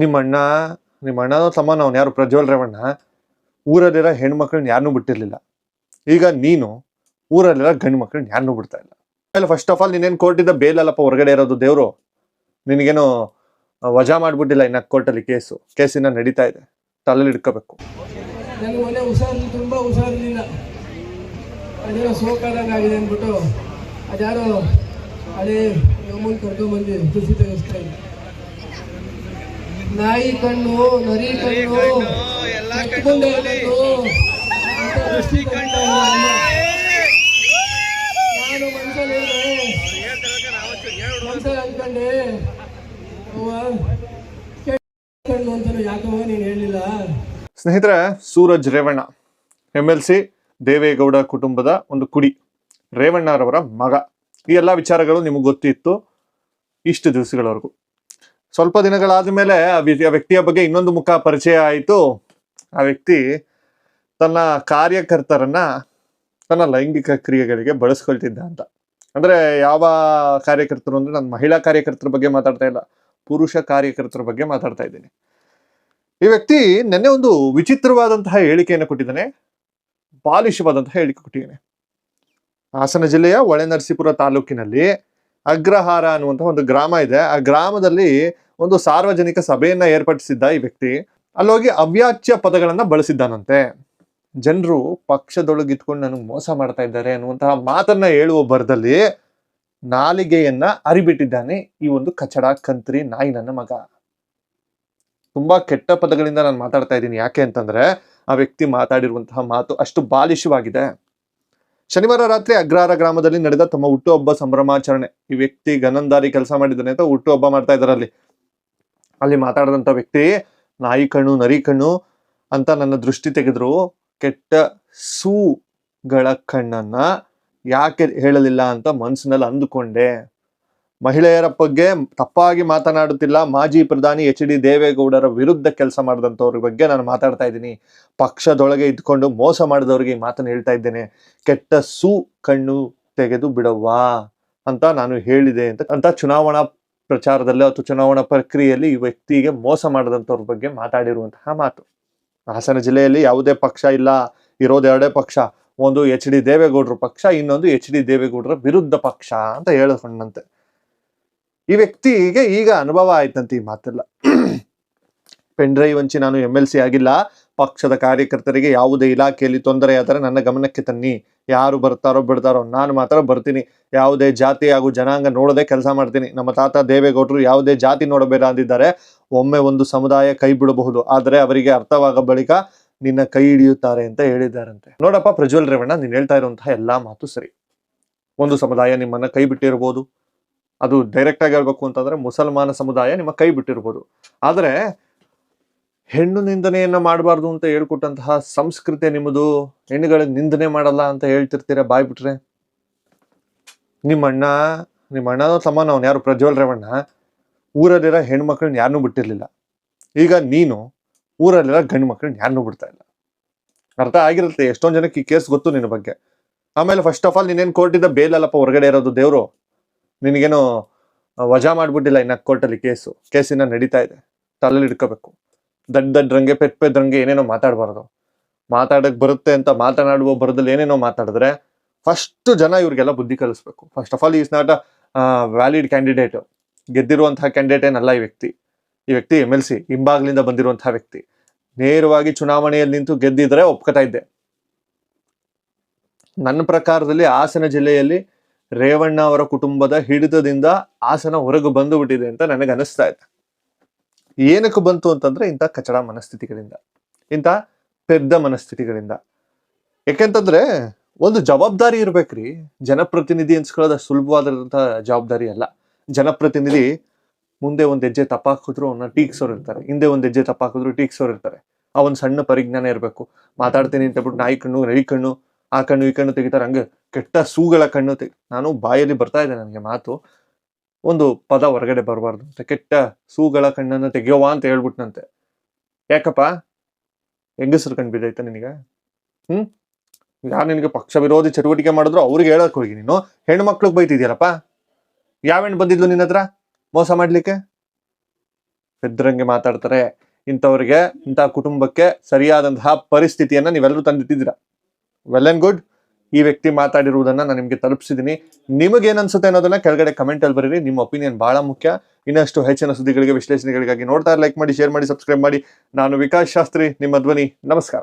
ನಿಮ್ಮ ಅಣ್ಣ ನಿಮ್ಮ ಅಣ್ಣನೋ ಸಮಾನ, ಅವ್ನು ಯಾರು ಪ್ರಜ್ವಲ್ ರೇವಣ್ಣ? ಊರಲ್ಲಿರೋ ಹೆಣ್ಮಕ್ಳನ್ನ ಯಾರನ್ನೂ ಬಿಟ್ಟಿರಲಿಲ್ಲ. ಈಗ ನೀನು ಊರಲ್ಲಿರೋ ಗಂಡು ಮಕ್ಳನ್ನ ಯಾರನ್ನೂ ಬಿಡ್ತಾ ಇಲ್ಲ. ಆಮೇಲೆ ಫಸ್ಟ್ ಆಫ್ ಆಲ್ ನೀನೇನು ಕೋರ್ಟಿಂದ ಬೇಲ್ ಅಲ್ಲಪ್ಪ ಹೊರಗಡೆ ಇರೋದು ದೇವರು? ನಿನಗೇನು ವಜಾ ಮಾಡಿಬಿಟ್ಟಿಲ್ಲ ಇನ್ನ ಕೋರ್ಟಲ್ಲಿ ಕೇಸು ಕೇಸಿನ ನಡೀತಾ ಇದೆ. ತಲೆಲಿ ಇಟ್ಕೋಬೇಕು. ಅಂದ್ಬಿಟ್ಟು ಅದ್ಯಾರೋ ಹಳೆ ಅಮ್ಮನ ಕರ್ಕೊಂಬಂದು ತುಸಿ ತೆಗೆಸ್ತಾ ನಾಯಿ ಕಣ್ಣು ನರಿ ಕಣ್ಣು. ನಾನು. ಮನ್ಸಲ್ಲಿ ಮನ್ಸಲ್ಲಿ ಅನ್ಕೊಂಡೆ. ಕಣ್ಣು ಯಾಕವ್ವ ನೀನು ಹೇಳಿಲ್ಲ ಸ್ನೇಹಿತರೆ Suraj Revanna M L C Deve Gowda ಕುಟುಂಬದ ಒಂದು ಕುಡಿ. ರೇವಣ್ಣರವರ ಮಗ. ಈ ಎಲ್ಲ ವಿಚಾರಗಳು ನಿಮಗೆ ಗೊತ್ತಿತ್ತು ಇಷ್ಟು ದಿವಸಗಳವರೆಗೂ. ಸ್ವಲ್ಪ ದಿನಗಳಾದ ಮೇಲೆ ಆ ವ್ಯಕ್ತಿಯ ಬಗ್ಗೆ ಇನ್ನೊಂದು ಮುಖ ಪರಿಚಯ ಆಯಿತು. ಆ ವ್ಯಕ್ತಿ ತನ್ನ ಕಾರ್ಯಕರ್ತರನ್ನ ತನ್ನ ಲೈಂಗಿಕ ಕ್ರಿಯೆಗಳಿಗೆ ಬಳಸ್ಕೊಳ್ತಿದ್ದ ಅಂತ. ಅಂದ್ರೆ ಯಾವ ಕಾರ್ಯಕರ್ತರು ಅಂದ್ರೆ ನಾನು ಮಹಿಳಾ ಕಾರ್ಯಕರ್ತರ ಬಗ್ಗೆ ಮಾತಾಡ್ತಾ ಇಲ್ಲ, ಪುರುಷ ಕಾರ್ಯಕರ್ತರ ಬಗ್ಗೆ ಮಾತಾಡ್ತಾ ಇದ್ದೀನಿ. ಈ ವ್ಯಕ್ತಿ ನಿನ್ನೆ ಒಂದು ವಿಚಿತ್ರವಾದಂತಹ ಹೇಳಿಕೆಯನ್ನು ಕೊಟ್ಟಿದ್ದಾನೆ, ಬಾಲಿಶವಾದಂತಹ ಹೇಳಿಕೆ ಕೊಟ್ಟಿದ್ದಾನೆ. ಹಾಸನ ಜಿಲ್ಲೆಯ ಹೊಳೆನರಸೀಪುರ ತಾಲೂಕಿನಲ್ಲಿ ಅಗ್ರಹಾರ ಅನ್ನುವಂತಹ ಒಂದು ಗ್ರಾಮ ಇದೆ. ಆ ಗ್ರಾಮದಲ್ಲಿ ಒಂದು ಸಾರ್ವಜನಿಕ ಸಭೆಯನ್ನ ಏರ್ಪಡಿಸಿದ್ದ ಈ ವ್ಯಕ್ತಿ, ಅಲ್ಲೋಗಿ ಅವ್ಯಾಚ್ಯ ಪದಗಳನ್ನ ಬಳಸಿದ್ದಾನಂತೆ. ಜನರು ಪಕ್ಷದೊಳಗಿತ್ಕೊಂಡು ನನಗೆ ಮೋಸ ಮಾಡ್ತಾ ಇದ್ದಾರೆ ಅನ್ನುವಂತಹ ಮಾತನ್ನ ಹೇಳುವ ಬರದಲ್ಲಿ ನಾಲಿಗೆಯನ್ನ ಅರಿಬಿಟ್ಟಿದ್ದಾನೆ ಈ ಒಂದು ಕಚಡ ಕಂತ್ರಿ ನಾಯಿ ನನ್ನ ಮಗ. ತುಂಬಾ ಕೆಟ್ಟ ಪದಗಳಿಂದ ನಾನು ಮಾತಾಡ್ತಾ ಇದ್ದೀನಿ. ಯಾಕೆ ಅಂತಂದ್ರೆ ಆ ವ್ಯಕ್ತಿ ಮಾತಾಡಿರುವಂತಹ ಮಾತು ಅಷ್ಟು ಬಾಲಿಶವಾಗಿದೆ. ಶನಿವಾರ ರಾತ್ರಿ ಅಗ್ರಹಾರ ಗ್ರಾಮದಲ್ಲಿ ನಡೆದ ತಮ್ಮ ಹುಟ್ಟುಹಬ್ಬ ಸಂಭ್ರಮಾಚರಣೆ. ಈ ವ್ಯಕ್ತಿ ಗನಂದಾರಿ ಕೆಲಸ ಮಾಡಿದ್ದಾನೆ ಅಂತ ಹುಟ್ಟುಹಬ್ಬ ಮಾಡ್ತಾ ಇದ್ದಾರೆ ಅಲ್ಲಿ. ಅಲ್ಲಿ ಮಾತಾಡಿದಂತ ವ್ಯಕ್ತಿ, ನಾಯಿ ಕಣ್ಣು, ನರಿ ಕಣ್ಣು ಅಂತ ನನ್ನ ದೃಷ್ಟಿ ತೆಗೆದ್ರು. ಕೆಟ್ಟ ಸೂಗಳ ಕಣ್ಣನ್ನ ಯಾಕೆ ಹೇಳಲಿಲ್ಲ ಅಂತ ಮನಸ್ಸಿನಲ್ಲಿ ಅಂದುಕೊಂಡೆ. ಮಹಿಳೆಯರ ಬಗ್ಗೆ ತಪ್ಪಾಗಿ ಮಾತನಾಡುತ್ತಿಲ್ಲ. ಮಾಜಿ ಪ್ರಧಾನಿ ಎಚ್ ಡಿ ದೇವೇಗೌಡರ ವಿರುದ್ಧ ಕೆಲಸ ಮಾಡಿದಂಥವ್ರ ಬಗ್ಗೆ ನಾನು ಮಾತಾಡ್ತಾ ಇದ್ದೀನಿ. ಪಕ್ಷದೊಳಗೆ ಇದ್ಕೊಂಡು ಮೋಸ ಮಾಡಿದವ್ರಿಗೆ ಈ ಮಾತನ್ನು ಹೇಳ್ತಾ ಇದ್ದೇನೆ. ಕೆಟ್ಟ ಸು ಕಣ್ಣು ತೆಗೆದು ಬಿಡವ್ವಾ ಅಂತ ನಾನು ಹೇಳಿದೆ ಅಂತ ಅಂತ ಚುನಾವಣಾ ಪ್ರಚಾರದಲ್ಲಿ ಅಥವಾ ಚುನಾವಣಾ ಪ್ರಕ್ರಿಯೆಯಲ್ಲಿ ಈ ವ್ಯಕ್ತಿಗೆ ಮೋಸ ಮಾಡಿದಂಥವ್ರ ಬಗ್ಗೆ ಮಾತಾಡಿರುವಂತಹ ಮಾತು. ಹಾಸನ ಜಿಲ್ಲೆಯಲ್ಲಿ ಯಾವುದೇ ಪಕ್ಷ ಇಲ್ಲ. ಇರೋದು ಎರಡೇ ಪಕ್ಷ. ಒಂದು ಎಚ್ ಡಿ ದೇವೇಗೌಡರ ಪಕ್ಷ, ಇನ್ನೊಂದು ಎಚ್ ಡಿ ದೇವೇಗೌಡರ ವಿರುದ್ಧ ಪಕ್ಷ ಅಂತ ಹೇಳಿಕೊಂಡಂತೆ. ಈ ವ್ಯಕ್ತಿಗೆ ಈಗ ಅನುಭವ ಆಯ್ತಂತೆ ಈ ಮಾತೆಲ್ಲ. ಪೆನ್ ಡ್ರೈವ್ ಹಂಚಿ ನಾನು ಎಂ ಎಲ್ ಸಿ ಆಗಿಲ್ಲ. ಪಕ್ಷದ ಕಾರ್ಯಕರ್ತರಿಗೆ ಯಾವುದೇ ಇಲಾಖೆಯಲ್ಲಿ ತೊಂದರೆ ಆದರೆ ನನ್ನ ಗಮನಕ್ಕೆ ತನ್ನಿ. ಯಾರು ಬರ್ತಾರೋ ಬಿಡ್ತಾರೋ ನಾನು ಮಾತ್ರ ಬರ್ತೀನಿ. ಯಾವುದೇ ಜಾತಿ ಹಾಗೂ ಜನಾಂಗ ನೋಡದೆ ಕೆಲಸ ಮಾಡ್ತೀನಿ. ನಮ್ಮ ತಾತ ದೇವೇಗೌಡರು ಯಾವುದೇ ಜಾತಿ ನೋಡಬೇಡ ಅಂದಿದ್ದಾರೆ. ಒಮ್ಮೆ ಒಂದು ಸಮುದಾಯ ಕೈ ಬಿಡಬಹುದು. ಆದರೆ ಅವರಿಗೆ ಅರ್ಥವಾಗ ಬಳಿಕ ನಿನ್ನ ಕೈ ಹಿಡಿಯುತ್ತಾರೆ ಅಂತ ಹೇಳಿದ್ದಾರಂತೆ. ನೋಡಪ್ಪ ಪ್ರಜ್ವಲ್ ರೇವಣ್ಣ, ನೀನು ಹೇಳ್ತಾ ಇರುವಂತಹ ಎಲ್ಲಾ ಮಾತು ಸರಿ. ಒಂದು ಸಮುದಾಯ ನಿಮ್ಮನ್ನ ಕೈ ಬಿಟ್ಟಿರ್ಬೋದು ಅದು ಡೈರೆಕ್ಟ್ ಆಗಿ ಹೇಳ್ಬೇಕು ಅಂತಂದ್ರೆ ಮುಸಲ್ಮಾನ ಸಮುದಾಯ ನಿಮ್ಮ ಕೈ ಬಿಟ್ಟಿರ್ಬೋದು. ಆದರೆ ಹೆಣ್ಣು ನಿಂದನೆಯನ್ನ ಮಾಡಬಾರ್ದು ಅಂತ ಹೇಳ್ಕೊಟ್ಟಂತಹ ಸಂಸ್ಕೃತಿ ನಿಮ್ಮದು ಹೆಣ್ಣುಗಳಿಗೆ ನಿಂದನೆ ಮಾಡಲ್ಲ ಅಂತ ಹೇಳ್ತಿರ್ತೀರ ಬಾಯ್ಬಿಟ್ರೆ ನಿಮ್ಮ ಅಣ್ಣ ನಿಮ್ಮ ಅಣ್ಣನೋ ಅವ್ನು, ಯಾರು ಪ್ರಜ್ವಲ್ ರೇವಣ್ಣ, ಊರಲ್ಲಿರೋ ಹೆಣ್ಮಕ್ಳನ್ನ ಯಾರನ್ನೂ ಬಿಟ್ಟಿರ್ಲಿಲ್ಲ. ಈಗ ನೀನು ಊರಲ್ಲಿರೋ ಗಂಡು ಮಕ್ಕಳನ್ನ ಯಾರನ್ನೂ ಬಿಡ್ತಾ ಇಲ್ಲ. ಅರ್ಥ ಆಗಿರುತ್ತೆ, ಎಷ್ಟೊಂದು ಜನಕ್ಕೆ ಈ ಕೇಸ್ ಗೊತ್ತು ನಿನ್ನ ಬಗ್ಗೆ. ಆಮೇಲೆ ಫಸ್ಟ್ ಆಫ್ ಆಲ್ ನೀನೇನು ಬೇಲ್ ಅಲ್ಲಪ್ಪ, ಹೊರಗಡೆ ಇರೋದು ದೇವರು? ನಿನಗೇನು ವಜಾ ಮಾಡ್ಬಿಟ್ಟಿಲ್ಲ ಇನ್ನ ಕೋರ್ಟಲ್ಲಿ ಕೇಸು. ಕೇಸಿನ ನಡೀತಾ ಇದೆ. ತಲೆಯಲ್ಲಿ ಇಟ್ಕೋಬೇಕು ದಡ್ಡ ದಡ್ಡ್ರಂಗೆ ಪೆದ್ ಪೆದ್ರಂಗೆ ಏನೇನೋ ಮಾತಾಡಬಾರ್ದು. ಮಾತಾಡಕ್ಕೆ ಬರುತ್ತೆ ಅಂತ ಮಾತನಾಡುವ ಬರದಲ್ಲಿ ಏನೇನೋ ಮಾತಾಡಿದ್ರೆ ಫಸ್ಟ್ ಜನ ಇವ್ರಿಗೆಲ್ಲ ಬುದ್ಧಿ ಕಲಿಸ್ಬೇಕು. First of all is not a valid candidate ಗೆದ್ದಿರುವಂತಹ candidate ಏನಲ್ಲ ಈ ವ್ಯಕ್ತಿ. ಈ ವ್ಯಕ್ತಿ ಎಂ ಎಲ್ ಸಿ ಹಿಂಬಾಗ್ಲಿಂದ ಬಂದಿರುವಂತಹ ವ್ಯಕ್ತಿ. ನೇರವಾಗಿ ಚುನಾವಣೆಯಲ್ಲಿ ನಿಂತು ಗೆದ್ದಿದ್ರೆ ಒಪ್ಕೋತಾ ಇದ್ದೆ. ನನ್ನ ಪ್ರಕಾರದಲ್ಲಿ ಹಾಸನ ಜಿಲ್ಲೆಯಲ್ಲಿ ರೇವಣ್ಣ ಅವರ ಕುಟುಂಬದ ಹಿಡಿತದಿಂದ ಆಸನ ಹೊರಗೆ ಬಂದು ಬಿಟ್ಟಿದೆ ಅಂತ ನನಗೆ ಅನಿಸ್ತಾ ಇದೆ. ಏನಕ್ಕೆ ಬಂತು ಅಂತಂದ್ರೆ ಇಂಥ ಕಚಡ ಮನಸ್ಥಿತಿಗಳಿಂದ, ಇಂಥ ಪೆದ್ದ ಮನಸ್ಥಿತಿಗಳಿಂದ. ಯಾಕೆಂತಂದ್ರೆ ಒಂದು ಜವಾಬ್ದಾರಿ ಇರ್ಬೇಕ್ರಿ. ಜನಪ್ರತಿನಿಧಿ ಅನ್ಸ್ಕೊಳ್ಳೋದು ಸುಲಭವಾದಂಥ ಜವಾಬ್ದಾರಿ ಅಲ್ಲ. ಜನಪ್ರತಿನಿಧಿ ಮುಂದೆ ಒಂದ್ ಹೆಜ್ಜೆ ತಪ್ಪಾಕಿದ್ರು ಅವನ್ನ ಟೀಕ್ಸೋರು ಇರ್ತಾರೆ ಹಿಂದೆ ಒಂದು ಹೆಜ್ಜೆ ತಪ್ಪಾಕಿದ್ರು ಟೀಕ್ಸೋರು ಇರ್ತಾರೆ ಆ ಒಂದು ಸಣ್ಣ ಪರಿಜ್ಞಾನ ಇರಬೇಕು. ಮಾತಾಡ್ತೀನಿ ಅಂತ ಬಿಟ್ಟು ನಾಯಿ ಕಣ್ಣು ನಡಿ ಕಣ್ಣು ಆ ಕಣ್ಣು ಈ ಕಣ್ಣು ತೆಗಿತಾರೆ. ಹಂಗೆ ಕೆಟ್ಟ ಸೂಗಳ ಕಣ್ಣು ತೆಗಿ, ನಾನು ಬಾಯಲ್ಲಿ ಬರ್ತಾ ಇದೆ ನನಗೆ ಮಾತು. ಒಂದು ಪದ ಹೊರಗಡೆ ಬರಬಾರ್ದು ಅಂತ. ಕೆಟ್ಟ ಸೂಗಳ ಕಣ್ಣನ್ನು ತೆಗಿಯೋವ ಅಂತ ಹೇಳ್ಬಿಟ್ನಂತೆ. ಯಾಕಪ್ಪ? ಹೆಂಗಸರು ಕಣ್ಣು ಬಿದ್ದೈತ ನಿನಗೆ? ಹ್ಮ್? ಯಾರು ನಿನಗೆ ಪಕ್ಷ ವಿರೋಧಿ ಚಟುವಟಿಕೆ ಮಾಡಿದ್ರು ಅವ್ರಿಗೆ ಹೇಳಕ್ ಹೋಗಿ ನೀನು. ಹೆಣ್ಮಕ್ಳಿಗೆ ಬೈತಿದ್ಯಲ್ಲಪ್ಪ ಯಾವ ಹೆಣ್ಣು ಬಂದಿದ್ಲು ನಿನ್ನ ಹತ್ರ? ಮೋಸ ಮಾಡ್ಲಿಕ್ಕೆ? ಪೆದ್ರಂಗೆ ಮಾತಾಡ್ತಾರೆ. ಇಂಥವ್ರಿಗೆ, ಇಂಥ ಕುಟುಂಬಕ್ಕೆ ಸರಿಯಾದಂತಹ ಪರಿಸ್ಥಿತಿಯನ್ನ ನೀವೆಲ್ಲರೂ ತಂದಿಟ್ಟಿದ್ದೀರಾ? ವೆಲ್ ಅಂಡ್ ಗುಡ್ ಈ ವ್ಯಕ್ತಿ ಮಾತಾಡಿರುವುದನ್ನ ನಾನು ನಿಮಗೆ ತಲುಪಿಸಿದ್ದೀನಿ ನಿಮಗೇನ್ ಅನ್ಸುತ್ತೆ ಅನ್ನೋದನ್ನ ಕೆಳಗಡೆ ಕಮೆಂಟ್ ಅಲ್ಲಿ ಬರೀರಿ. ನಿಮ್ಮ ಒಪಿನಿಯನ್ ಬಹಳ ಮುಖ್ಯ. ಇನ್ನಷ್ಟು ಹೆಚ್ಚಿನ ಸುದ್ದಿಗಳಿಗೆ, ವಿಶ್ಲೇಷಣೆಗಳಿಗಾಗಿ ನೋಡ್ತಾ ಲೈಕ್ ಮಾಡಿ ಶೇರ್ ಮಾಡಿ ಸಬ್ಸ್ಕ್ರೈಬ್ ಮಾಡಿ. ನಾನು ವಿಕಾಸ್ ಶಾಸ್ತ್ರಿ, ನಿಮ್ಮ ಧ್ವನಿ. ನಮಸ್ಕಾರ.